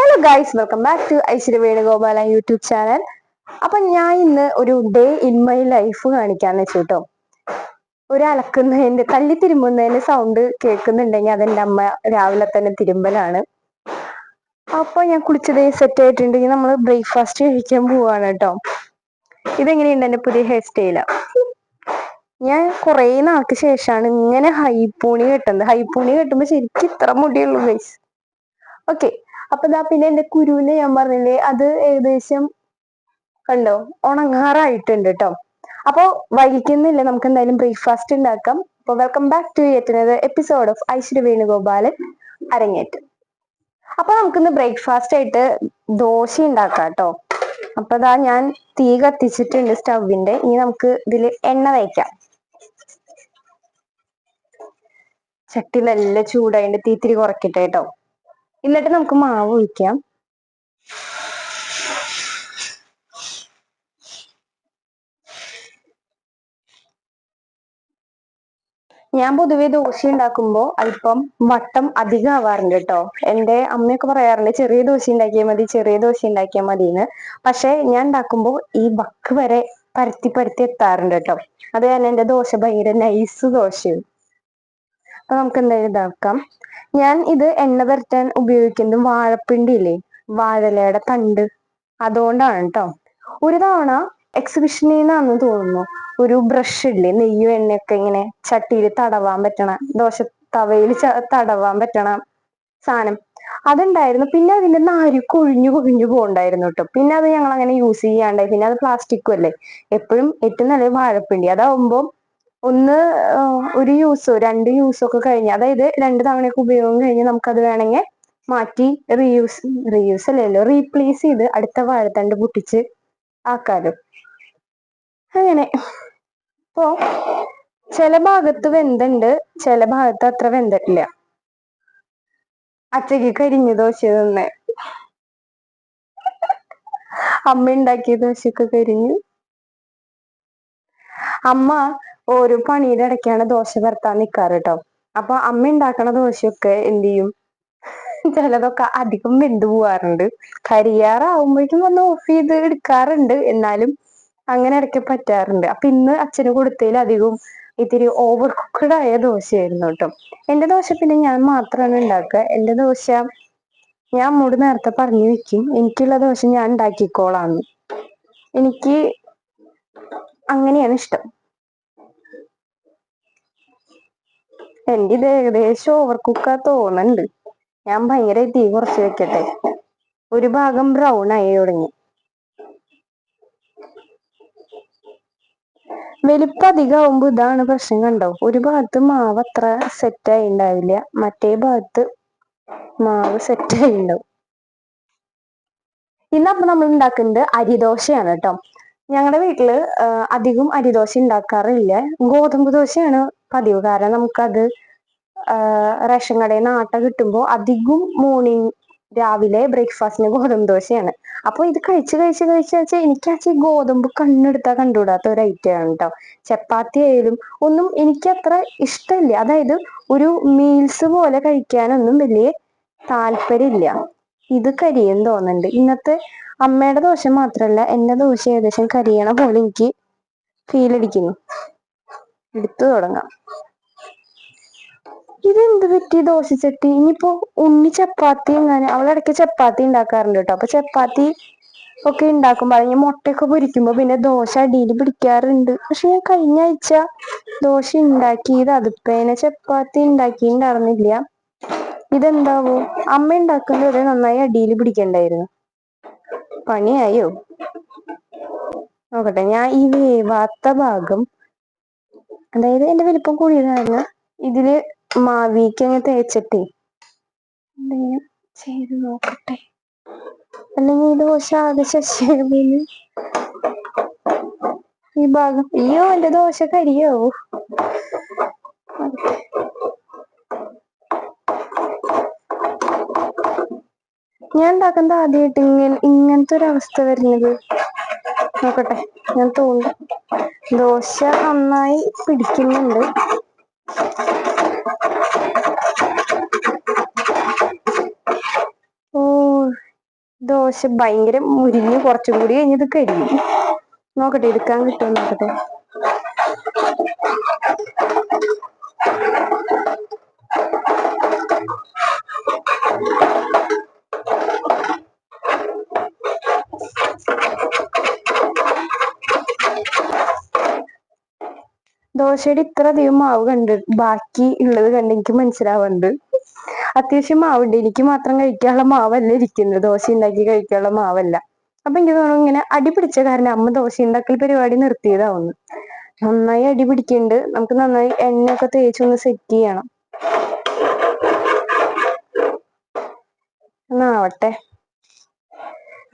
Hello guys welcome back to Aishwarya Venugopal YouTube channel. അപ്പൊ ഞാൻ ഇന്ന് ഒരു ഡേ ഇൻ മൈ ലൈഫ് കാണിക്കാന്ന് വെച്ചു കേട്ടോ ഒരു അലക്കുന്നതിന്റെ തല്ലി തിരുമ്പുന്നതിന്റെ സൗണ്ട് കേൾക്കുന്നുണ്ടെങ്കിൽ അതെന്റെ അമ്മ രാവിലെ തന്നെ തിരുമ്പലാണ്. അപ്പൊ ഞാൻ കുളിച്ചത് സെറ്റ് ആയിട്ടുണ്ടെങ്കിൽ നമ്മൾ ബ്രേക്ക്ഫാസ്റ്റ് കഴിക്കാൻ പോവാണ് കേട്ടോ. ഇതെങ്ങനെയുണ്ട് എന്റെ പുതിയ ഹെയർ സ്റ്റൈല ഞാൻ കുറെ നാൾക്ക് ശേഷമാണ് ഇങ്ങനെ ഹൈപ്പൂണി കെട്ടുന്നത്. ഹൈപ്പൂണി കെട്ടുമ്പോ ശരിക്കും ഇത്ര മുടിയുള്ളൂ ഗൈസ് ഓക്കെ അപ്പൊ ദാ പിന്നെ എന്റെ കുരുവിനെ ഞാൻ പറഞ്ഞില്ലേ അത് ഏകദേശം കണ്ടോ ഉണങ്ങാറായിട്ടുണ്ട് കേട്ടോ അപ്പൊ വൈകിക്കുന്നില്ല നമുക്ക് എന്തായാലും ബ്രേക്ക്ഫാസ്റ്റ് ഉണ്ടാക്കാം. അപ്പൊ welcome back to yet episode of Aishwarya Venugopalan അരങ്ങേറ്റം. അപ്പൊ നമുക്കിന്ന് ബ്രേക്ക്ഫാസ്റ്റ് ആയിട്ട് ദോശ ഉണ്ടാക്കാം കേട്ടോ അപ്പൊ ദാ ഞാൻ തീ കത്തിച്ചിട്ടുണ്ട് സ്റ്റൗവിന്റെ ഇനി നമുക്ക് ഇതിൽ എണ്ണ തേക്കാം. ചട്ടി നല്ല ചൂടായിട്ട് തീ ഇത്തിരി കുറയ്ക്കട്ടെ കേട്ടോ എന്നിട്ട് നമുക്ക് മാവ് ഒഴിക്കാം. ഞാൻ പൊതുവെ ദോശ ഉണ്ടാക്കുമ്പോൾ അല്പം വട്ടം അധികം ആവാറുണ്ട് കേട്ടോ. എന്റെ അമ്മയൊക്കെ പറയാറുണ്ട് ചെറിയ ദോശ ഉണ്ടാക്കിയാൽ മതി ചെറിയ ദോശ ഉണ്ടാക്കിയാൽ മതി എന്ന് പക്ഷെ ഞാൻ ഉണ്ടാക്കുമ്പോൾ ഈ വക്ക് വരെ പരത്തി പരത്തി എത്താറുണ്ട് കേട്ടോ. അത് കാരണം എന്റെ ദോശ ഭയങ്കര നൈസ് ദോശയും അപ്പൊ നമുക്ക് എന്തായാലും ഇതാക്കാം. ഞാൻ ഇത് എണ്ണ പരത്താൻ ഉപയോഗിക്കുന്നത് വാഴപ്പിണ്ടി ഇല്ലേ വാഴലയുടെ തണ്ട്. അതുകൊണ്ടാണ് കേട്ടോ ഒരു തവണ എക്സിബിഷനിൽ നിന്നാണെന്ന് തോന്നുന്നു. ഒരു ബ്രഷ് ഇല്ലേ? നെയ്യും എണ്ണയൊക്കെ ഇങ്ങനെ ചട്ടിയിൽ തടവാൻ പറ്റണ ദോശ തവയിൽ തടവാൻ പറ്റണ സാധനം. അതുണ്ടായിരുന്നു. പിന്നെ അതിന്റെ നാരി കൊഴിഞ്ഞു കൊഴിഞ്ഞു പോകണ്ടായിരുന്നു കേട്ടോ പിന്നെ അത് ഞങ്ങൾ അങ്ങനെ യൂസ് ചെയ്യാണ്ടായി. പിന്നെ അത് പ്ലാസ്റ്റിക്കും അല്ലേ? എപ്പോഴും ഏറ്റവും നല്ലത് വാഴപ്പിണ്ടി. അതാവുമ്പോൾ ഒന്ന് ഒരു യൂസോ രണ്ട് യൂസോ ഒക്കെ കഴിഞ്ഞ് അതായത് രണ്ട് തവണയൊക്കെ ഉപയോഗം കഴിഞ്ഞ് നമുക്കത് വേണമെങ്കിൽ മാറ്റി റീയൂസ് റീയൂസ് അല്ലല്ലോ റീപ്ലേസ് ചെയ്ത് അടുത്ത വാഴത്തണ്ട് പൊട്ടിച്ച് ആക്കാലോ. അങ്ങനെ. ഇപ്പോ ചില ഭാഗത്ത് വെന്തുണ്ട് ചില ഭാഗത്ത് അത്ര വെന്തിട്ടില്ല. അച്ചയ്ക്ക് കരിഞ്ഞ ദോശ തന്നെ. അമ്മ ഉണ്ടാക്കിയ ദോശയൊക്കെ കരിഞ്ഞു. അമ്മ ഓരോ പണിയുടെ ഇടയ്ക്കാണ് ദോശ പരത്താൻ നിൽക്കാറ് കേട്ടോ അപ്പൊ അമ്മ ഉണ്ടാക്കണ ദോശയൊക്കെ എന്ത് ചെയ്യും? ചിലതൊക്കെ അധികം വെന്ത് പോവാറുണ്ട്. കരിയാറാവുമ്പോഴേക്കും വന്ന് ഓഫ് ചെയ്ത് എടുക്കാറുണ്ട്. എന്നാലും അങ്ങനെ ഇടയ്ക്ക് പറ്റാറുണ്ട്. അപ്പൊ ഇന്ന് അച്ഛന് കൊടുത്തതിൽ അധികം ഇത്തിരി ഓവർ കുക്ക്ഡ് ആയ ദോശയായിരുന്നു കേട്ടോ എന്റെ ദോശ പിന്നെ ഞാൻ മാത്രമാണ് ഉണ്ടാക്കുക എന്റെ ദോശ ഞാൻ അമ്മോട് നേരത്തെ പറഞ്ഞു വെക്കും. എനിക്കുള്ള ദോശ ഞാൻ ഉണ്ടാക്കിക്കോളാന്ന് എനിക്ക് അങ്ങനെയാണ് ഇഷ്ടം. എന്റെ ഇത് ഏകദേശം ഓവർ കുക്കാ തോന്നുന്നുണ്ട്. ഞാൻ ഭയങ്കര തീ കുറച്ച് വെക്കട്ടെ. ഒരു ഭാഗം ബ്രൗൺ ആയി തുടങ്ങി. വലിപ്പം അധികമാകുമ്പോ ഇതാണ് പ്രശ്നം കണ്ടോ? ഒരു ഭാഗത്ത് മാവ് അത്ര സെറ്റ് ആയി ഉണ്ടാവില്ല. മറ്റേ ഭാഗത്ത് മാവ് സെറ്റ് ആയി ഉണ്ടാവും. ഇന്നപ്പൊ നമ്മൾ ഉണ്ടാക്കുന്നത് അരിദോശയാണ് കേട്ടോ. ഞങ്ങളുടെ വീട്ടിൽ അധികം അരിദോശ ഉണ്ടാക്കാറില്ല. ഗോതമ്പ് ദോശയാണ് പതിവ്. കാരണം നമുക്കത് റേഷൻ കടയിൽ നിന്ന് ആട്ട കിട്ടുമ്പോൾ അധികം മോർണിംഗ് രാവിലെ ബ്രേക്ക്ഫാസ്റ്റിന് ഗോതമ്പ് ദോശയാണ്. അപ്പൊ ഇത് കഴിച്ച് കഴിച്ച് കഴിച്ച് വെച്ചാൽ ഈ ഗോതമ്പ് കണ്ണെടുത്താൽ കണ്ടുകൂടാത്ത ഒരു ഐറ്റം ആണ് കേട്ടോ ചപ്പാത്തി ആയാലും ഒന്നും എനിക്ക് അത്ര ഇഷ്ടമില്ല അതായത് ഒരു മീൽസ് പോലെ കഴിക്കാനൊന്നും വലിയ താല്പര്യമില്ല. ഇത് കരിയും തോന്നുന്നുണ്ട്. ഇന്നത്തെ അമ്മയുടെ ദോശ മാത്രല്ല എന്റെ ദോശ ഏകദേശം കരിയണ പോലെ എനിക്ക് ഫീൽ അടിക്കുന്നു. എടുത്തു തുടങ്ങാം. ഇതെന്ത് പറ്റി? ദോശച്ചട്ടി. ഇനിയിപ്പോ ഉണ്ണി ചപ്പാത്തി എങ്ങനെ അവളിടയ്ക്ക് ചപ്പാത്തി ഉണ്ടാക്കാറുണ്ട് കേട്ടോ. അപ്പൊ ചപ്പാത്തി ഒക്കെ ഉണ്ടാക്കുമ്പോ അല്ലെങ്കിൽ മുട്ടയൊക്കെ പൊരിക്കുമ്പോ പിന്നെ ദോശ അടിയിൽ പിടിക്കാറുണ്ട്. പക്ഷെ ഞാൻ കഴിഞ്ഞ ആഴ്ച ദോശ ഉണ്ടാക്കിയത് അതിപ്പേനെ ചപ്പാത്തി ഉണ്ടാക്കി ഉണ്ടാക്കിയിട്ടുണ്ടായിരുന്നില്ല. ഇതെന്താവോ? അമ്മ ഉണ്ടാക്കുന്നത് നന്നായി അടിയിൽ പിടിക്കണ്ടായിരുന്നു. പണിയായോ? നോക്കട്ടെ ഞാൻ ഈ വേവാത്ത ഭാഗം അതായത് എന്റെ വലിപ്പം കൂടിയതാണ് ഇതിൽ മാവിക്ക് അങ്ങ് തേച്ചിട്ടേ. എന്തെങ്കിലും ചെയ്ത് നോക്കട്ടെ. അല്ലെങ്കിൽ ഈ ദോശ ആകെ ശശിയാകുന്നു ഈ ഭാഗം. അയ്യോ എന്റെ ദോശ കരിയോ. ഞാൻ ഉണ്ടാക്കുന്നത് ആദ്യമായിട്ട് ഇങ്ങനെ ഇങ്ങനത്തെ ഒരു അവസ്ഥ വരുന്നത്. നോക്കട്ടെ. ഞാൻ തോന്നി ദോശ നന്നായി പിടിക്കുന്നുണ്ട്. ഓ ദോശ ഭയങ്കര മുരിഞ്ഞ് കുറച്ചും കൂടി കഴിഞ്ഞത് കരിയും. നോക്കട്ടെ എടുക്കാൻ കിട്ടുമോ നോക്കട്ടെ. ദോശയുടെ ഇത്ര അധികം മാവ് കണ്ട് ബാക്കി ഉള്ളത് കണ്ട് എനിക്ക് മനസ്സിലാവുന്നുണ്ട്. അത്യാവശ്യം മാവുണ്ട്. എനിക്ക് മാത്രം കഴിക്കാനുള്ള മാവല്ല ഇരിക്കുന്നത്. ദോശ ഉണ്ടാക്കി കഴിക്കാനുള്ള മാവല്ല. അപ്പൊ എനിക്ക് തോന്നുന്നു ഇങ്ങനെ അടി പിടിച്ച കാരണം അമ്മ ദോശ ഉണ്ടാക്കൽ പരിപാടി നിർത്തിയതാവുന്നു. നന്നായി അടി പിടിക്കുന്നുണ്ട്. നമുക്ക് നന്നായി എണ്ണയൊക്കെ തേച്ചൊന്ന് സെറ്റ് ചെയ്യണം. എന്നാവട്ടെ.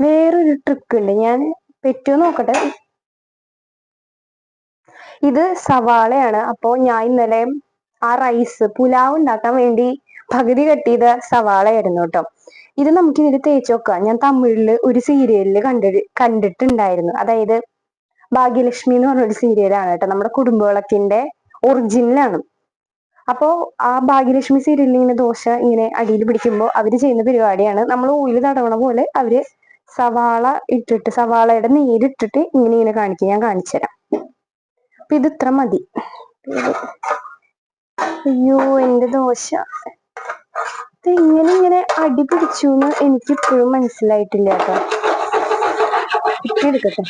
വേറൊരു ട്രിക്ക് ഉണ്ട്. ഞാൻ പറ്റുമോ നോക്കട്ടെ. ഇത് സവാളയാണ്. അപ്പോ ഞാൻ ഇന്നലെ ആ റൈസ് പുലാവ് ഉണ്ടാക്കാൻ വേണ്ടി പകുതി കെട്ടിയത് സവാളയായിരുന്നു കേട്ടോ. ഇത് നമുക്ക് ഇതിൽ തേച്ച് നോക്കാം. ഞാൻ തമിഴിൽ ഒരു സീരിയലിൽ കണ്ടി കണ്ടിട്ടുണ്ടായിരുന്നു. അതായത് ഭാഗ്യലക്ഷ്മി എന്ന് പറഞ്ഞൊരു സീരിയലാണ് കേട്ടോ. നമ്മുടെ കുടുംബവിളക്കിന്റെ ഒറിജിനലാണ് അപ്പോ ആ ഭാഗ്യലക്ഷ്മി സീരിയലിൽ ഇങ്ങനെ ദോശ ഇങ്ങനെ അടിയിൽ പിടിക്കുമ്പോൾ അവർ ചെയ്യുന്ന പരിപാടിയാണ്. നമ്മൾ ഓയിൽ തടവണ പോലെ അവർ സവാള ഇട്ടിട്ട് സവാളയുടെ നീരിട്ടിട്ട് ഇങ്ങനെ ഇങ്ങനെ കാണിക്കും. ഞാൻ കാണിച്ചു തരാം അപ്പൊ ഇത് ഇത്ര മതി. അയ്യോ എന്റെ ദോശ. ഇങ്ങനെ ഇങ്ങനെ അടി പിടിച്ചു എന്ന് എനിക്ക് ഇപ്പോഴും മനസ്സിലായിട്ടില്ല കേട്ടോ. എടുക്കട്ടെ.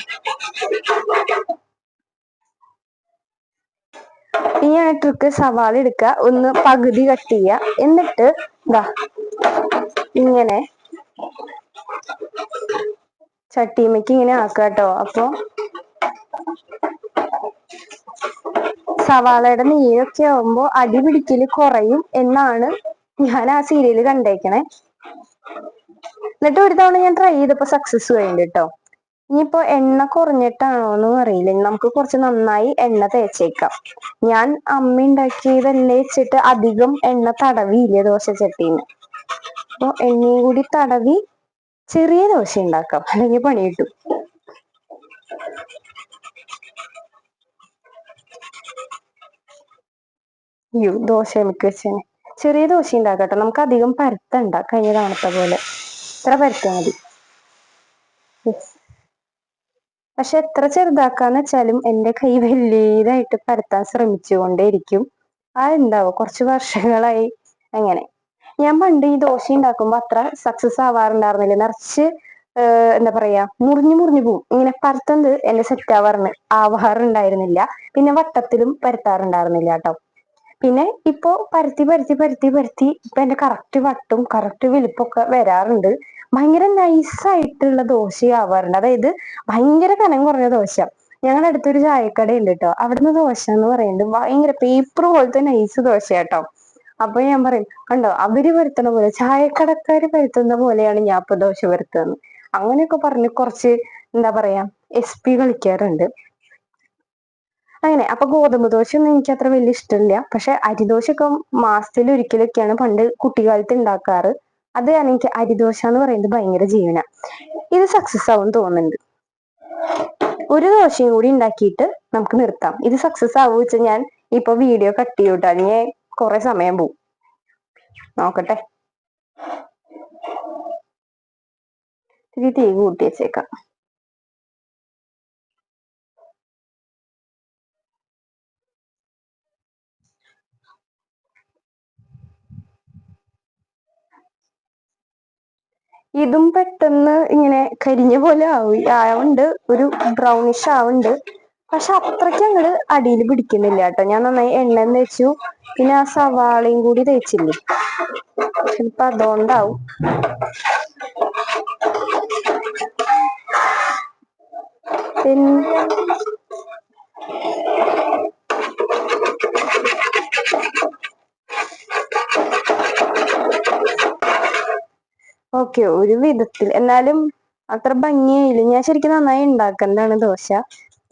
ഈ ആ ട്രിക്ക് സവാള എടുക്കുക. ഒന്ന് പകുതി കട്ട് ചെയ്യുക. എന്നിട്ട് ഇതാ ഇങ്ങനെ ചട്ടിയമ്മയ്ക്ക് ഇങ്ങനെ ആക്കുക കേട്ടോ. അപ്പൊ സവാളയുടെ നീരൊക്കെ ആവുമ്പോ അടി പിടിക്കൽ കുറയും എന്നാണ് ഞാൻ ആ സീരിയൽ കണ്ടേക്കണേ. എന്നിട്ട് ഒരു തവണ ഞാൻ ട്രൈ ചെയ്തപ്പോ സക്സസ് കഴിഞ്ഞു കേട്ടോ ഇനിയിപ്പോ എണ്ണ കുറഞ്ഞിട്ടാണോ എന്നും അറിയില്ല നമുക്ക് കുറച്ച് നന്നായി എണ്ണ തേച്ചേക്കാം. ഞാൻ അമ്മ ഉണ്ടാക്കിയതല്ലേ വെച്ചിട്ട് അധികം എണ്ണ തടവിയില്ല ദോശ ചട്ടീന്ന്. അപ്പൊ എണ്ണയും കൂടി തടവി ചെറിയ ദോശ ഉണ്ടാക്കാം. അല്ലെങ്കിൽ പണി കിട്ടും അയ്യോ ദോശ എനിക്ക് വെച്ചേനെ ചെറിയ ദോശ ഉണ്ടാക്കട്ടെ നമുക്ക് അധികം പരത്തണ്ട. കഴിഞ്ഞ തവണത്തെ പോലെ. ഇത്ര പരത്തിയാൽ മതി. പക്ഷെ എത്ര ചെറുതാക്കാന്ന് വെച്ചാലും എന്റെ കൈ വലിയതായിട്ട് പരത്താൻ ശ്രമിച്ചുകൊണ്ടേയിരിക്കും. അതെന്താവോ കുറച്ച് വർഷങ്ങളായി അങ്ങനെ. ഞാൻ പണ്ട് ഈ ദോശ ഉണ്ടാക്കുമ്പോ അത്ര സക്സസ് ആവാറുണ്ടായിരുന്നില്ല. നിറച്ച് എന്താ പറയാ മുറിഞ്ഞു മുറിഞ്ഞു പോവും. ഇങ്ങനെ പരത്തുന്നത് എന്റെ സെറ്റ് ആവാറുണ്ട്. ആവാറുണ്ടായിരുന്നില്ല. പിന്നെ വട്ടത്തിലും പരത്താറുണ്ടായിരുന്നില്ല കേട്ടോ. പിന്നെ ഇപ്പോ പരത്തി പരത്തി പരത്തി പരത്തി ഇപ്പൊ എന്റെ കറക്റ്റ് വട്ടും കറക്റ്റ് വലിപ്പൊക്കെ വരാറുണ്ട്. ഭയങ്കര നൈസ് ആയിട്ടുള്ള ദോശയാവാറുണ്ട്. അതായത് ഭയങ്കര കനം കുറഞ്ഞ ദോശ. ഞങ്ങളുടെ അടുത്തൊരു ചായക്കട ഉണ്ട് കേട്ടോ അവിടുന്ന് ദോശ എന്ന് പറയുന്നത് ഭയങ്കര പേപ്പർ പോലത്തെ നൈസ് ദോശ കേട്ടോ അപ്പൊ ഞാൻ പറയും കണ്ടോ അവർ വരുത്തണ പോലെ ചായക്കടക്കാര് വരുത്തുന്ന പോലെയാണ് ഞാൻ ഇപ്പൊ ദോശ വരുത്തുന്നത്. അങ്ങനെയൊക്കെ പറഞ്ഞ് കുറച്ച് എന്താ പറയാ എസ് പി കളിക്കാറുണ്ട്. അങ്ങനെ. അപ്പൊ ഗോതമ്പ് ദോശ ഒന്നും എനിക്ക് അത്ര വലിയ ഇഷ്ടമില്ല പക്ഷെ അരിദോശയൊക്കെ മാസത്തിൽ ഒരിക്കലൊക്കെയാണ് പണ്ട് കുട്ടിക്കാലത്ത് ഉണ്ടാക്കാറ് അത് കാരണം എനിക്ക് അരിദോശ എന്ന് പറയുന്നത് ഭയങ്കര ജീവന. ഇത് സക്സസ് ആവും തോന്നുന്നുണ്ട്. ഒരു ദോശയും കൂടി ഉണ്ടാക്കിയിട്ട് നമുക്ക് നിർത്താം. ഇത് സക്സസ് ആവുക വെച്ചാൽ ഞാൻ ഇപ്പൊ വീഡിയോ കട്ട് ചെയ്യൂട്ടോ. അല്ലെങ്കിൽ കുറെ സമയം പോവും. നോക്കട്ടെ. ഇത്തിരി തീ കൂട്ടി വെച്ചേക്കാം. ഇതും പെട്ടെന്ന് ഇങ്ങനെ കരിഞ്ഞ പോലെ ആവും ആവുണ്ട് ഒരു ബ്രൗണിഷ് ആവുണ്ട്. പക്ഷെ അത്രയ്ക്ക് അങ്ങോട്ട് അടിയിൽ പിടിക്കുന്നില്ല കേട്ടോ. ഞാൻ നന്നായി എണ്ണ തേച്ചു. പിന്നെ ആ സവാളയും കൂടി തേച്ചില്ലേ? ചിലപ്പോ അതുകൊണ്ടാവും. പിന്നെ ഓക്കെ ഒരു വിധത്തിൽ. എന്നാലും അത്ര ഭംഗിയായില്ല. ഞാൻ ശരിക്കും നന്നായി ഉണ്ടാക്കുന്നതാണ് ദോശ.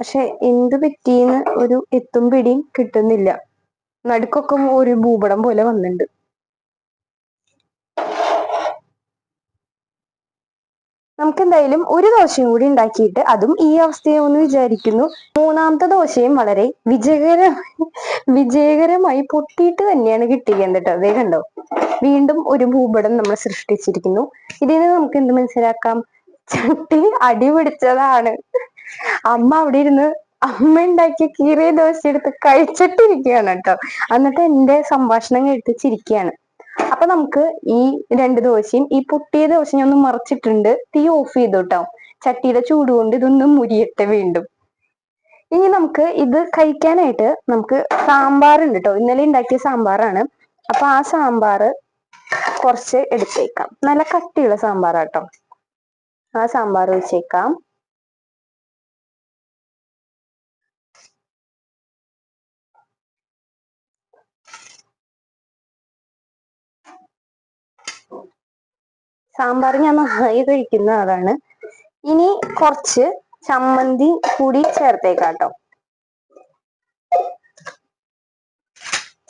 പക്ഷെ എന്ത് പറ്റീന്ന് ഒരു എത്തും പിടിയും കിട്ടുന്നില്ല. നടുക്കൊക്കെ ഒരു ഭൂപടം പോലെ വന്നിട്ടുണ്ട്. നമുക്ക് എന്തായാലും ഒരു ദോശയും കൂടി ഉണ്ടാക്കിയിട്ട് അതും ഈ അവസ്ഥയാവുമെന്ന് വിചാരിക്കുന്നു. മൂന്നാമത്തെ ദോശയും വളരെ വിജയകര വിജയകരമായി പൊട്ടിയിട്ട് തന്നെയാണ് കിട്ടിയത് കേട്ടോ. അതേ കണ്ടോ? വീണ്ടും ഒരു ഭൂപടം നമ്മൾ സൃഷ്ടിച്ചിരിക്കുന്നു. ഇതിൽ നിന്ന് നമുക്ക് എന്ത് മനസ്സിലാക്കാം? ചട്ടി അടി പിടിച്ചതാണ്. അമ്മ അവിടെ ഇരുന്ന് അമ്മ ഉണ്ടാക്കിയ കീറിയ ദോശ എടുത്ത് കഴിച്ചിട്ടിരിക്കുകയാണ് കേട്ടോ. എന്നിട്ട് എന്റെ സംഭാഷണം കേട്ട് അപ്പൊ നമുക്ക് ഈ രണ്ട് ദോശയും ഈ പൊട്ടിയ ദോശ ഞാൻ ഒന്ന് മറച്ചിട്ടുണ്ട്. തീ ഓഫ് ചെയ്തു കേട്ടോ. ചട്ടിയുടെ ചൂട് കൊണ്ട് ഇതൊന്ന് മുരിയട്ടെ വീണ്ടും. ഇനി നമുക്ക് ഇത് കഴിക്കാനായിട്ട് നമുക്ക് സാമ്പാർ ഉണ്ട് കേട്ടോ. ഇന്നലെ ഉണ്ടാക്കിയ സാമ്പാറാണ്. അപ്പൊ ആ സാമ്പാർ കുറച്ച് എടുത്തേക്കാം. നല്ല കട്ടിയുള്ള സാമ്പാറാട്ടോ. ആ സാമ്പാർ വെച്ചേക്കാം. സാമ്പാർ ഞാൻ നന്നായി കഴിക്കുന്ന ആളാണ്. ഇനി കുറച്ച് ചമ്മന്തി കൂടി ചേർത്തേക്കാട്ടോ.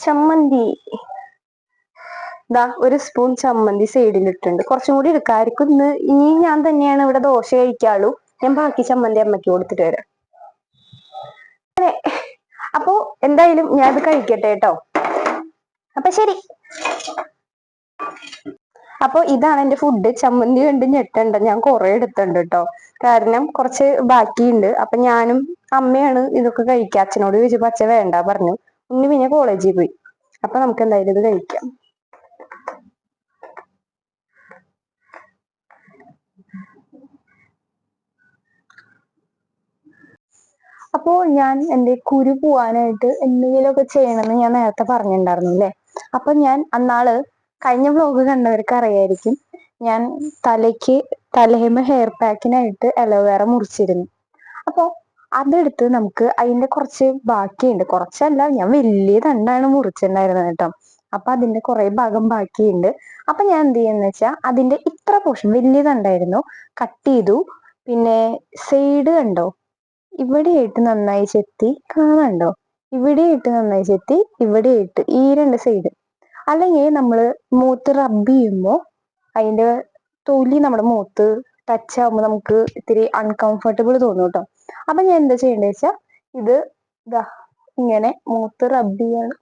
ചമ്മന്തി ദാ ഒരു സ്പൂൺ ചമ്മന്തി സൈഡിൽ ഇട്ടിട്ടുണ്ട്. കുറച്ചും കൂടി എടുക്കാമായിരിക്കും ഇന്ന് ഇനി ഞാൻ തന്നെയാണ് ഇവിടെ ദോശ കഴിക്കാളൂ. ഞാൻ ബാക്കി ചമ്മന്തി അമ്മയ്ക്ക് കൊടുത്തിട്ട് വരാം. അതെ. അപ്പോ എന്തായാലും ഞാൻ ഇത് കഴിക്കട്ടെ കേട്ടോ. അപ്പൊ ശരി. അപ്പൊ ഇതാണ് എന്റെ ഫുഡ് ചമ്മന്തി കണ്ട് ഞെട്ടണ്ട. ഞാൻ കുറെ എടുത്തുണ്ട് കേട്ടോ. കാരണം കുറച്ച് ബാക്കിയുണ്ട്. അപ്പൊ ഞാനും അമ്മയാണ് ഇതൊക്കെ കഴിക്കുക. അച്ഛനോട് ചോദിച്ചപ്പോ അച്ഛൻ വേണ്ട? പറഞ്ഞു. ഉണ്ണി പിന്നെ കോളേജിൽ പോയി. അപ്പൊ നമുക്ക് എന്തായാലും ഇത് കഴിക്കാം. അപ്പോ ഞാൻ എന്റെ കുരു പോവാനായിട്ട് എന്തെങ്കിലുമൊക്കെ ചെയ്യണമെന്ന് ഞാൻ നേരത്തെ പറഞ്ഞിട്ടുണ്ടായിരുന്നു അല്ലേ? അപ്പൊ ഞാൻ അന്നാൾ കഴിഞ്ഞ വ്ലോഗ് കണ്ടവർക്ക് അറിയായിരിക്കും ഞാൻ തലയ്ക്ക് തലേമ ഹെയർ പാക്കിനായിട്ട് അലോവേറ മുറിച്ചിരുന്നു. അപ്പോ അതെടുത്ത് നമുക്ക് അതിന്റെ കുറച്ച് ബാക്കിയുണ്ട്. കുറച്ചല്ല ഞാൻ വലിയ തണ്ടാണ് മുറിച്ചിട്ടുണ്ടായിരുന്നത് കേട്ടോ. അപ്പൊ അതിന്റെ കുറെ ഭാഗം ബാക്കിയുണ്ട്. അപ്പൊ ഞാൻ എന്ത് ചെയ്യുന്ന വെച്ചാൽ അതിന്റെ ഇത്ര പോർഷൻ വലിയ തണ്ടായിരുന്നു. കട്ട് ചെയ്തു. പിന്നെ സൈഡ് കണ്ടോ? ഇവിടെയായിട്ട് നന്നായി ചെത്തി കാണണ്ടോ? ഇവിടെയായിട്ട് നന്നായി ചെത്തി ഇവിടെയായിട്ട് ഈ രണ്ട് സൈഡ് അല്ലെങ്കിൽ നമ്മൾ മൂത്ത് റബ്ബ് ചെയ്യുമ്പോൾ അതിന്റെ തൊലി നമ്മുടെ മൂത്ത് ടച്ച് ആകുമ്പോൾ നമുക്ക് ഇത്തിരി അൺകംഫർട്ടബിൾ തോന്നും കേട്ടോ അപ്പൊ ഞാൻ എന്താ ചെയ്യേണ്ടത് വെച്ചാൽ ഇത് ഇതാ ഇങ്ങനെ മൂത്ത് റബ്ബ് ചെയ്യണം.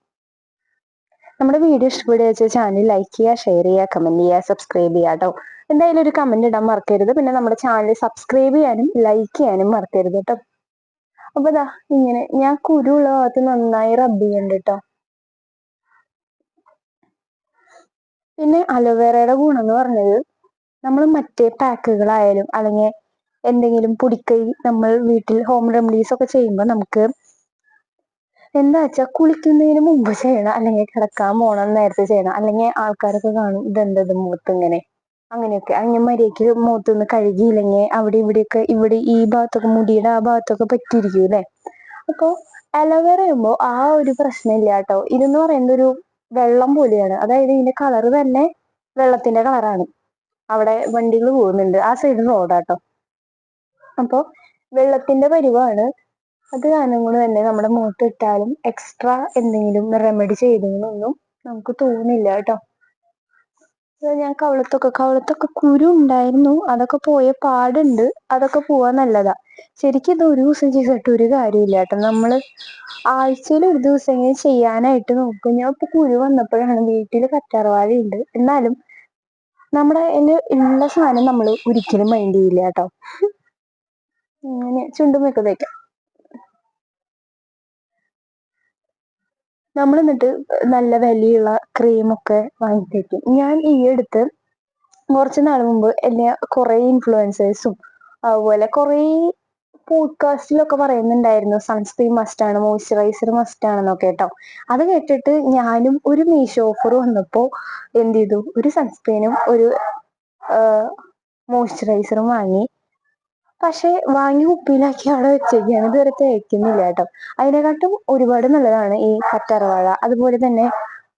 നമ്മുടെ വീഡിയോ ഇഷ്ടപ്പെടുക വെച്ചാൽ ചാനൽ ലൈക്ക് ചെയ്യുക ഷെയർ ചെയ്യുക കമന്റ് ചെയ്യുക സബ്സ്ക്രൈബ് ചെയ്യുക കേട്ടോ എന്തായാലും ഒരു കമന്റ് ഇടാൻ മറക്കരുത്. പിന്നെ നമ്മുടെ ചാനൽ സബ്സ്ക്രൈബ് ചെയ്യാനും ലൈക്ക് ചെയ്യാനും മറക്കരുത് കേട്ടോ അപ്പൊ ദാ ഇങ്ങനെ ഞാൻ കുരുള്ള ഭാഗത്ത് നന്നായി റബ്ബ് ചെയ്യുന്നുണ്ട് കേട്ടോ പിന്നെ അലോവേറയുടെ ഗുണം എന്ന് പറഞ്ഞത് നമ്മൾ മറ്റേ പാക്കുകളായാലും അല്ലെങ്കിൽ എന്തെങ്കിലും പൊടിക്കൈ നമ്മൾ വീട്ടിൽ ഹോം റെമഡീസ് ഒക്കെ ചെയ്യുമ്പോൾ നമുക്ക് എന്താ വെച്ചാൽ കുളിക്കുന്നതിന് മുമ്പ് ചെയ്യണം അല്ലെങ്കിൽ കിടക്കാൻ പോണം നേരത്തെ ചെയ്യണം അല്ലെങ്കിൽ ആൾക്കാരൊക്കെ കാണും ഇതെന്തത് മുഖത്ത് ഇങ്ങനെ. അങ്ങനെയൊക്കെ. അങ്ങനെ മര്യാദയ്ക്ക് മുഖത്തൊന്ന് കഴുകിയില്ലെങ്കിൽ അവിടെ ഇവിടെയൊക്കെ ഇവിടെ ഈ ഭാഗത്തൊക്കെ മുടിയുടെ ആ ഭാഗത്തൊക്കെ പറ്റിയിരിക്കും അല്ലേ? അപ്പോ അലോവേറ ചെയ്യുമ്പോൾ ആ ഒരു പ്രശ്നമില്ല കേട്ടോ. ഇതെന്ന് പറയുന്നത് ഒരു വെള്ളം പോലെയാണ്. അതായത് ഇതിന്റെ കളർ തന്നെ വെള്ളത്തിന്റെ കളറാണ് അവിടെ വണ്ടികൾ പോകുന്നുണ്ട്. ആ സൈഡ് റോഡാട്ടോ അപ്പോ വെള്ളത്തിന്റെ പരിവാണ്. അത് കാരണം കൊണ്ട് തന്നെ നമ്മുടെ മുഖത്ത് ഇട്ടാലും എക്സ്ട്രാ എന്തെങ്കിലും റെമഡി ചെയ്തെന്നൊന്നും നമുക്ക് തോന്നില്ല കേട്ടോ. ഞാൻ കവളത്തൊക്കെ കവളത്തൊക്കെ കുരു ഉണ്ടായിരുന്നു. അതൊക്കെ പോയ പാടുണ്ട്. അതൊക്കെ പോവാൻ നല്ലതാ. ശരിക്കും ഇത് ഒരു ദിവസം ചെയ്തിട്ട് ഒരു കാര്യമില്ല കേട്ടോ. നമ്മൾ ആഴ്ചയിൽ ഒരു ദിവസം ഇങ്ങനെ ചെയ്യാനായിട്ട് നോക്കും. ഞാൻ ഇപ്പൊ കുരു വന്നപ്പോഴാണ് വീട്ടിൽ കറ്റാർവാഴ ഉണ്ട്. എന്നാലും നമ്മുടെ അതിൽ ഉള്ള സാധനം നമ്മൾ ഒരിക്കലും മൈൻഡ് ചെയ്യില്ല കേട്ടോ. അങ്ങനെ ചുണ്ടുമൊക്കെ തേക്കാം. നമ്മൾ എന്നിട്ട് നല്ല വിലയുള്ള ക്രീമൊക്കെ തേക്കും ഞാൻ ഈ അടുത്ത് കുറച്ച് നാൾ മുമ്പ് എന്നെ കുറേ ഇൻഫ്ലുവൻസേഴ്സും അതുപോലെ കുറേ പോഡ്കാസ്റ്റിലൊക്കെ പറയുന്നുണ്ടായിരുന്നു. സൺസ്ക്രീൻ മസ്റ്റ് ആണ് മോയ്സ്ചറൈസർ മസ്റ്റ് ആണെന്നൊക്കെ കേട്ടോ. അത് കേട്ടിട്ട് ഞാനും ഒരു മീഷോ ഓഫർ വന്നപ്പോൾ എന്ത് ചെയ്തു? ഒരു സൺസ്ക്രീനും ഒരു മോയ്സ്ചറൈസറും വാങ്ങി. പക്ഷെ വാങ്ങി കുപ്പിയിലാക്കി അവിടെ ഇതുവരെ തേക്കുന്നില്ല കേട്ടോ. അതിനെക്കാട്ടും ഒരുപാട് നല്ലതാണ് ഈ കറ്റാർവാഴ അതുപോലെ തന്നെ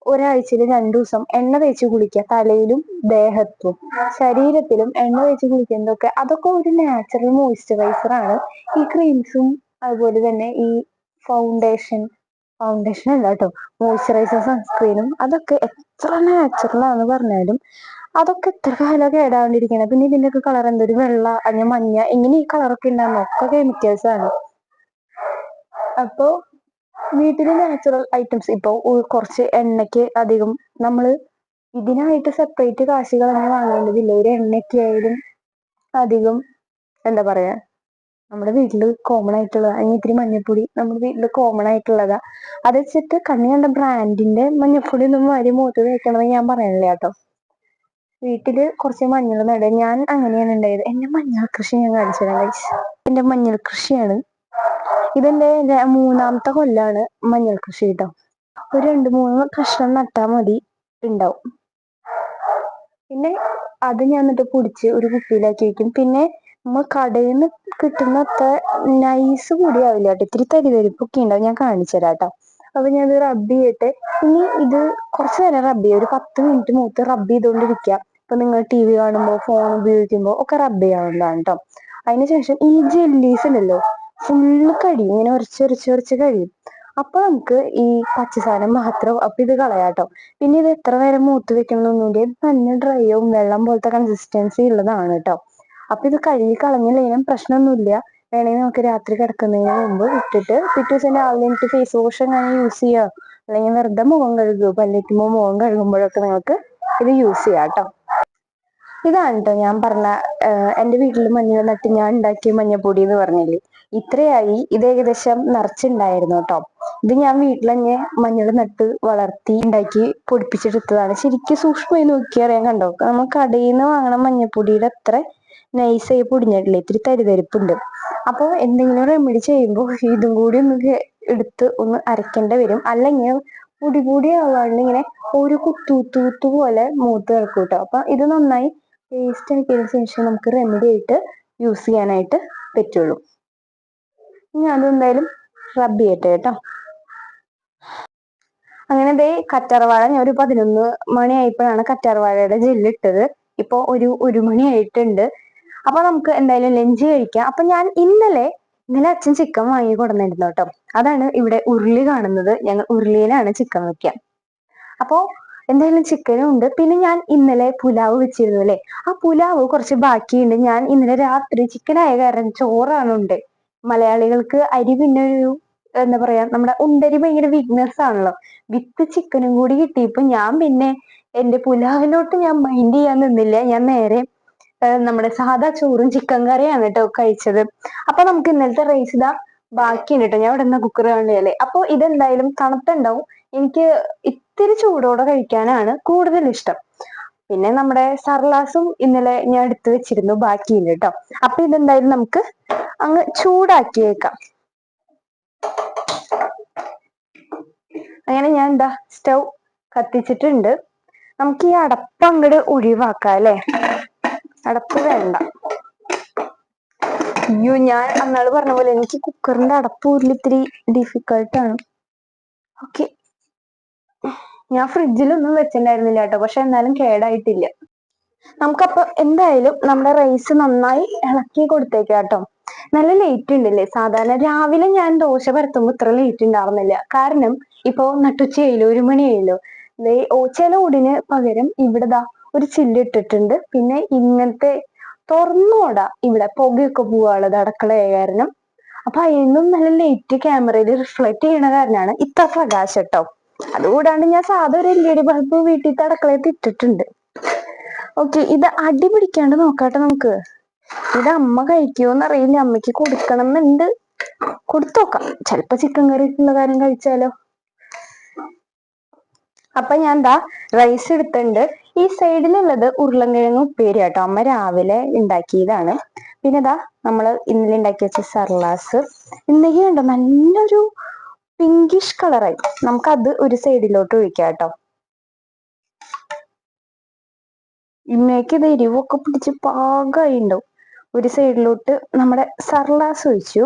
ഒരാഴ്ചയിൽ രണ്ടു ദിവസം എണ്ണ തേച്ച് കുളിക്കുക തലയിലും ദേഹത്തും ശരീരത്തിലും എണ്ണ തേച്ച് കുളിക്കുന്നതൊക്കെ അതൊക്കെ ഒരു നാച്ചുറൽ മോയ്സ്ചറൈസർ ആണ്. ഈ ക്രീംസും അതുപോലെ തന്നെ ഈ ഫൗണ്ടേഷൻ ഫൗണ്ടേഷൻ അല്ല കേട്ടോ മോയ്സ്ചറൈസർ സൺസ്ക്രീനും അതൊക്കെ എത്ര നാച്ചുറൽ ആണെന്ന് പറഞ്ഞാലും അതൊക്കെ എത്ര കാലം കേടാവേണ്ടിയിരിക്കണേ പിന്നെ ഇതിന്റെ ഒക്കെ കളർ എന്തൊരു വെള്ള അഞ്ഞ മഞ്ഞ എങ്ങനെ ഈ കളറൊക്കെ ഉണ്ടാകുന്ന ഒക്കെ കെമിക്കൽസ് ആണ്. അപ്പോ വീട്ടിൽ നാച്ചുറൽ ഐറ്റംസ് ഇപ്പൊ കുറച്ച് എണ്ണയ്ക്ക് അധികം നമ്മൾ ഇതിനായിട്ട് സെപ്പറേറ്റ് കാശികൾ അങ്ങനെ വാങ്ങേണ്ടതില്ല. ഒരു എണ്ണയ്ക്ക് ആയാലും അധികം എന്താ പറയാ നമ്മുടെ വീട്ടിൽ കോമൺ ആയിട്ടുള്ള അല്ലെങ്കിൽ ഇത്തിരി മഞ്ഞപ്പൊടി നമ്മുടെ വീട്ടിൽ കോമൺ ആയിട്ടുള്ളതാ. അത് വെച്ചിട്ട് കണ്ണി കണ്ട ബ്രാൻഡിന്റെ മഞ്ഞപ്പൊടി ഒന്നും വാരി മുഖത്ത് തേക്കണമെന്ന് ഞാൻ പറയണില്ല കേട്ടോ. വീട്ടിൽ കുറച്ച് മഞ്ഞൾ നടുക. ഞാൻ അങ്ങനെയാണ് ഉണ്ടായത്. എന്റെ മഞ്ഞൾ കൃഷി ഞാൻ കാണിച്ചു തരാം. എന്റെ മഞ്ഞൾ കൃഷിയാണ്. ഇതെന്റെ മൂന്നാമത്തെ കൊല്ലാണ് മഞ്ഞൾ കൃഷി കേട്ടോ ഒരു രണ്ട് മൂന്ന് കഷ്ണം നട്ടാ മതി ഉണ്ടാവും. പിന്നെ അത് ഞാൻ എന്നിട്ട് പൊടിച്ച് ഒരു കുപ്പിയിലാക്കി വെക്കും. പിന്നെ നമ്മൾ കടയിൽ നിന്ന് കിട്ടുന്ന അത്ര നൈസ് പൊടിയാവില്ല കേട്ടോ ഇത്തിരി തരിതരിപ്പൊക്കെ ഉണ്ടാവും. ഞാൻ കാണിച്ചു തരാം കേട്ടോ അപ്പൊ ഞാൻ ഇത് റബ്ബ് ചെയ്തിട്ട് ഇനി ഇത് കുറച്ച് നേരം റബ്ബ് ചെയ്യാം. ഒരു പത്ത് മിനിറ്റ് മൂത്ത് റബ്ബ് ചെയ്തുകൊണ്ടിരിക്കുക ഇപ്പൊ നിങ്ങൾ ടി വി കാണുമ്പോൾ ഫോൺ ഉപയോഗിക്കുമ്പോൾ ഒക്കെ റബ്ബ് ചെയ്യാവുന്നതാണ് കേട്ടോ അതിനുശേഷം ഈ ജെല്ലീസ് ഉണ്ടല്ലോ ഫുള്ള് കഴിയും ഇങ്ങനെ ഉരച്ച് ഉരച്ച് ഉരച്ച് കഴിയും അപ്പൊ നമുക്ക് ഈ പച്ച സാധനം മാത്രം അപ്പൊ ഇത് കളയാട്ടോ പിന്നെ ഇത് എത്ര നേരം മൂത്ത് വെക്കണമെന്നൊന്നുമില്ല ഇത് നല്ല ഡ്രൈയും വെള്ളം പോലത്തെ കൺസിസ്റ്റൻസി ഉള്ളതാണ് കേട്ടോ അപ്പൊ ഇത് കഴുകി കളഞ്ഞില്ലെങ്കിലും പ്രശ്നമൊന്നുമില്ല. വേണമെങ്കിൽ നമുക്ക് രാത്രി കിടക്കുന്നതിന് മുമ്പ് ഇട്ടിട്ട് പിറ്റേ ദിവസം രാവിലെ എനിക്ക് ഫേസ് വാഷ് അങ്ങനെ യൂസ് ചെയ്യുക അല്ലെങ്കിൽ വെറുതെ മുഖം കഴുകുക പല്ലേക്കുമ്പോൾ മുഖം കഴുകുമ്പോഴൊക്കെ നിങ്ങൾക്ക് ഇത് യൂസ് ചെയ്യാം കേട്ടോ ഇതാണ് കേട്ടോ ഞാൻ പറഞ്ഞ എന്റെ വീട്ടിൽ മഞ്ഞൾ നട്ട് ഞാൻ ഉണ്ടാക്കിയ മഞ്ഞപ്പൊടി എന്ന് പറഞ്ഞില്ലേ? ഇത്രയായി. ഇത് ഏകദേശം നിറച്ചുണ്ടായിരുന്നു കേട്ടോ ഇത് ഞാൻ വീട്ടിൽ തന്നെ മഞ്ഞൾ നട്ട് വളർത്തി ഉണ്ടാക്കി പൊടിപ്പിച്ചെടുത്തതാണ്. ശരിക്കും സൂക്ഷ്മമായി നോക്കിയാൽ അറിയാൻ കണ്ടോ? നമ്മൾ കടയിൽ നിന്ന് വാങ്ങണ മഞ്ഞപ്പൊടിയുടെ അത്ര നൈസായി പൊടിഞ്ഞിട്ടില്ല? ഇത്തിരി തരിതരിപ്പുണ്ട്. അപ്പോൾ എന്തെങ്കിലും റെമഡി ചെയ്യുമ്പോൾ ഇതും കൂടി ഒന്ന് എടുത്ത് ഒന്ന് അരക്കേണ്ടി വരും. അല്ലെങ്കിൽ പൊടി പൊടി ആവാണ്ട് ഇങ്ങനെ ഒരു കുത്തൂത്തൂത്ത് പോലെ മൂത്ത് കിടക്കും കേട്ടോ അപ്പൊ ഇത് നന്നായി പേസ്റ്റ് ആക്കിയതിനു ശേഷം നമുക്ക് റെമഡി ആയിട്ട് യൂസ് ചെയ്യാനായിട്ട് പറ്റുള്ളൂ. ഇനി അതെന്തായാലും റബ്ബ് ചെയ്യട്ടെ കേട്ടോ. അങ്ങനെ ദേ കറ്റാർവാഴ ഞാൻ ഒരു പതിനൊന്ന് മണിയായപ്പോഴാണ് കറ്റാർവാഴയുടെ ജെല്ല് ഇട്ടത്. ഇപ്പൊ ഒരു ഒരു മണി ആയിട്ടുണ്ട് അപ്പൊ നമുക്ക് എന്തായാലും ലഞ്ച് കഴിക്കാം. അപ്പൊ ഞാൻ ഇന്നലെ ഇന്നലെ അച്ഛൻ ചിക്കൻ വാങ്ങി കൊടുന്നിരുന്നു കേട്ടോ. അതാണ് ഇവിടെ ഉരുളി കാണുന്നത്. ഞങ്ങൾ ഉരുളിയിലാണ് ചിക്കൻ വെക്കുക അപ്പോ എന്തായാലും ചിക്കനും ഉണ്ട്. പിന്നെ ഞാൻ ഇന്നലെ പുലാവ് വെച്ചിരുന്നു അല്ലെ? ആ പുലാവ് കുറച്ച് ബാക്കിയുണ്ട്. ഞാൻ ഇന്നലെ രാത്രി ചിക്കൻ ആയ കാരണം ചോറാണ് ഉണ്ട് മലയാളികൾക്ക് അരി പിന്നെ ഒരു എന്താ പറയാ നമ്മുടെ ഉണ്ടരി ഭയങ്കര വീക്ക്നെസ് ആണല്ലോ. വിത്ത് ചിക്കനും കൂടി കിട്ടിയപ്പോ ഞാൻ പിന്നെ എന്റെ പുലാവിലോട്ട് ഞാൻ മൈൻഡ് ചെയ്യാൻ നിന്നില്ല. ഞാൻ നേരെ നമ്മുടെ സാധാ ചോറും ചിക്കൻ കറിയാണ് കേട്ടോ കഴിച്ചത്. അപ്പൊ നമുക്ക് ഇന്നലത്തെ റൈസ് ഇതാ ബാക്കിയുണ്ട് കേട്ടോ ഞാൻ ഇവിടെ നിന്ന് കുക്കർ കാണില്ലേ അപ്പൊ ഇതെന്തായാലും തണുത്തുണ്ടാവും. എനിക്ക് ഇത്തിരി ചൂടോടെ കഴിക്കാനാണ് കൂടുതൽ ഇഷ്ടം. പിന്നെ നമ്മുടെ സർലാസും ഇന്നലെ ഞാൻ എടുത്തു വെച്ചിരുന്നു ബാക്കിയുണ്ട് കേട്ടോ. അപ്പൊ ഇതെന്തായാലും നമുക്ക് അങ്ങ് ചൂടാക്കി വെക്കാം. അങ്ങനെ ഞാൻ എന്താ സ്റ്റൗ കത്തിച്ചിട്ടുണ്ട്. നമുക്ക് ഈ അടപ്പ് അങ്ങട് ഒഴിവാക്കാം അല്ലെ? അടപ്പ് വേണ്ട. അയ്യോ ഞാൻ അന്നാൾ പറഞ്ഞ പോലെ എനിക്ക് കുക്കറിന്റെ അടപ്പ് ഊരിൽ ഇത്തിരി ഡിഫിക്കൾട്ട് ആണ്. ഓക്കെ ഞാൻ ഫ്രിഡ്ജിലൊന്നും വെച്ചിട്ടുണ്ടായിരുന്നില്ല കേട്ടോ. പക്ഷെ എന്നാലും കേടായിട്ടില്ല. നമുക്കപ്പൊ എന്തായാലും നമ്മുടെ റൈസ് നന്നായി ഇളക്കി കൊടുത്തേക്കാം കേട്ടോ. നല്ല ലേറ്റ് ഉണ്ടല്ലേ? സാധാരണ രാവിലെ ഞാൻ ദോശ പരത്തുമ്പോ ഇത്ര ലേറ്റ് ഉണ്ടാവുന്നില്ല. കാരണം ഇപ്പോ നട്ടുച്ചയായില്ലോ ഒരു മണിയായല്ലോ ചില ഓടിന് പകരം ഇവിടെ ദാ ഒരു ചില്ല് ഇട്ടിട്ടുണ്ട്. പിന്നെ ഇങ്ങനത്തെ തുറന്നോടാ ഇവിടെ പുകയൊക്കെ പോവാനുള്ളത് അടക്കളയായ കാരണം. അപ്പൊ അതിനും നല്ല ലൈറ്റ് ക്യാമറയിൽ റിഫ്ലക്ട് ചെയ്യണ കാരണമാണ് ഇത്ര പ്രകാശം കേട്ടോ. അതുകൂടാണ്ട് ഞാൻ സാധാ ഒരു എൽ ഇ ഡി ബൾബ് വീട്ടിൽ അടുക്കളയിൽ ഇട്ടിട്ടുണ്ട്. ഓക്കെ ഇത് അടി പിടിക്കാണ്ട് നോക്കാട്ടെ നമുക്ക്. ഇത് അമ്മ കഴിക്കുമോന്ന് അറിയില്ല അമ്മയ്ക്ക് കൊടുക്കണം എന്നുണ്ട് കൊടുത്തു നോക്കാം. ചിലപ്പോ ചിക്കൻ കറി ഉള്ള കാര്യം കഴിച്ചാലോ? അപ്പൊ ഞാൻ എന്താ റൈസ് എടുത്തിട്ടുണ്ട്. ഈ സൈഡിലുള്ളത് ഉരുളൻകിഴങ്ങ് ഉപ്പേരി കേട്ടോ അമ്മ രാവിലെ ഉണ്ടാക്കിയതാണ് പിന്നെ ഇതാ നമ്മൾ ഇന്നലെ ഉണ്ടാക്കി വെച്ച സർലാസ്. ഇന്നലെ ഉണ്ടോ നല്ലൊരു പിങ്കിഷ് കളറായി നമുക്ക് അത് ഒരു സൈഡിലോട്ട് ഒഴിക്കാം കേട്ടോ. ഇമ്മയ്ക്ക് ഇത് എരിവൊക്കെ പിടിച്ച് പാകമായി ഉണ്ടാവും. ഒരു സൈഡിലോട്ട് നമ്മുടെ സർലാസ് ഒഴിച്ചു.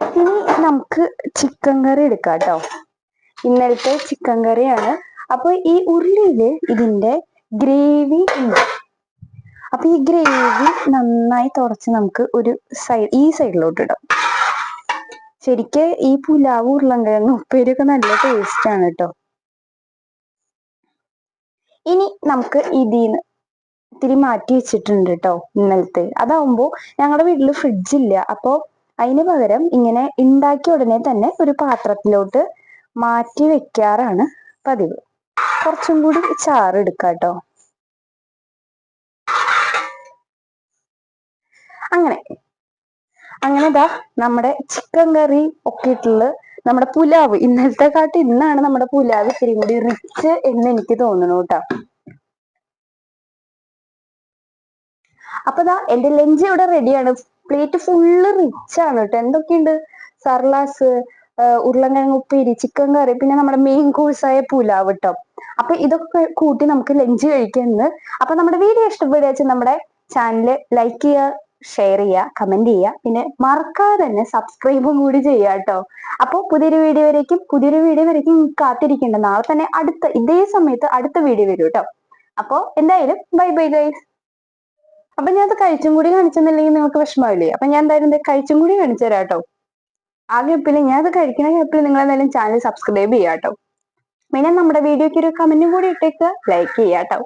ഇനി നമുക്ക് ചിക്കൻ കറി എടുക്കാം കേട്ടോ. ഇന്നലത്തെ ചിക്കൻ കറിയാണ് അപ്പൊ ഈ ഉരുളിയിൽ ഇതിന്റെ ഗ്രേവി ഉണ്ട്. അപ്പൊ ഈ ഗ്രേവി നന്നായി തുടച്ച് നമുക്ക് ഒരു സൈഡ് ഈ സൈഡിലോട്ട് ഇടാം. ശരിക്ക് ഈ പുലാവ് ഉരുളങ്കിഴങ്ങ് ഉപ്പേരിയൊക്കെ നല്ല ടേസ്റ്റ് ആണ് കേട്ടോ ഇനി നമുക്ക് ഇതിന്ന് ഇത്തിരി മാറ്റി വെച്ചിട്ടുണ്ട് കേട്ടോ ഇന്നലത്തെ. അതാവുമ്പോ ഞങ്ങളുടെ വീട്ടിൽ ഫ്രിഡ്ജ് ഇല്ല. അപ്പോ അതിന് പകരം ഇങ്ങനെ ഉണ്ടാക്കിയ ഉടനെ തന്നെ ഒരു പാത്രത്തിലോട്ട് മാറ്റി വെക്കാറാണ് പതിവ്. കുറച്ചും കൂടി ചാറ് എടുക്കാം കേട്ടോ അങ്ങനെ അങ്ങനെ ഇതാ നമ്മുടെ ചിക്കൻ കറി ഒക്കെ ഇട്ടുള്ള നമ്മുടെ പുലാവ്. ഇന്നലത്തെ കാട്ടി ഇന്നാണ് നമ്മുടെ പുലാവ് ഇത്തിരി കൂടി റിച്ച് എന്ന് എനിക്ക് തോന്നുന്നു കേട്ടോ. അപ്പൊ ദാ എന്റെ ലഞ്ച് ഇവിടെ റെഡിയാണ് പ്ലേറ്റ് ഫുള്ള് റിച്ച് ആണ് കേട്ടോ. എന്തൊക്കെയുണ്ട്? സർലാസ് ഉരുളങ്കിഴങ്ങ് ഉപ്പേരി ചിക്കൻ കറി പിന്നെ നമ്മുടെ മെയിൻ കോഴ്സായ പുലാവ് കേട്ടോ അപ്പൊ ഇതൊക്കെ കൂട്ടി നമുക്ക് ലഞ്ച് കഴിക്കുന്നത് അപ്പൊ നമ്മുടെ വീഡിയോ ഇഷ്ടപ്പെടുക നമ്മുടെ ചാനൽ ലൈക്ക് ചെയ്യുക ഷെയർ ചെയ്യുക കമന്റ് ചെയ്യുക. പിന്നെ മറക്കാതെ തന്നെ സബ്സ്ക്രൈബും കൂടി ചെയ്യുക കേട്ടോ. അപ്പോൾ പുതിയൊരു വീഡിയോ വരേക്കും പുതിയൊരു വീഡിയോ വരേക്കും കാത്തിരിക്കേണ്ട. നാളെ തന്നെ അടുത്ത ഇതേ സമയത്ത് അടുത്ത വീഡിയോ വരും കേട്ടോ. അപ്പോൾ എന്തായാലും ബൈ ബൈ ഗൈസ് അപ്പൊ ഞാൻ അത് കഴിച്ചും കൂടി കാണിച്ചെന്നില്ലെങ്കിൽ നിങ്ങൾക്ക് വിഷമാവില്ലേ അപ്പൊ ഞാൻ എന്തായാലും എന്താ കഴിച്ചും കൂടി കാണിച്ചു തരാം കേട്ടോ. ആ ഗ്യാപ്പിൽ ഞാൻ അത് കഴിക്കണ ഗ്യാപ്പിൽ നിങ്ങൾ എന്തായാലും ചാനൽ സബ്സ്ക്രൈബ് ചെയ്യാം കേട്ടോ. പിന്നെ നമ്മുടെ വീഡിയോക്ക് ഒരു കമന്റും കൂടി ഇട്ടേക്ക്. ലൈക്ക് ചെയ്യാം കേട്ടോ.